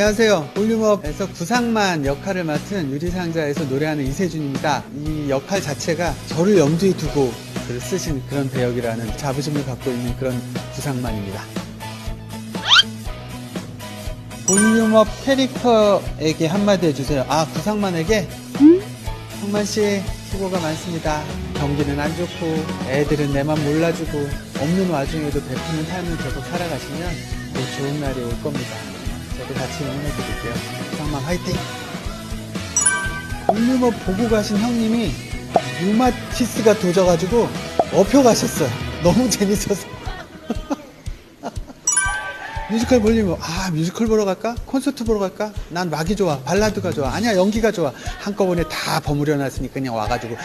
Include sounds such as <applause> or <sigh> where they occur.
안녕하세요. 볼륨업에서 구상만 역할을 맡은 유리상자에서 노래하는 이세준입니다. 이 역할 자체가 저를 염두에 두고 글을 쓰신 그런 배역이라는 자부심을 갖고 있는 그런 구상만입니다. 볼륨업 캐릭터에게 한마디 해주세요. 아, 구상만에게? 상만 씨, 수고가 많습니다. 경기는 안 좋고, 애들은 내 맘 몰라주고, 없는 와중에도 베푸는 삶을 계속 살아가시면 또 좋은 날이 올 겁니다. 저도 같이 응원해 드릴게요. 구상만 화이팅! 볼륨업 보고 가신 형님이 유마티스가 도져가지고 업혀 가셨어요. 너무 <laughs> 재밌어서. <laughs> 뮤지컬 볼륨업. 아, 뮤지컬 보러 갈까? 콘서트 보러 갈까? 난 락이 좋아. 발라드가 좋아. 아니야, 연기가 좋아. 한꺼번에 다 버무려 놨으니 그냥 와가지고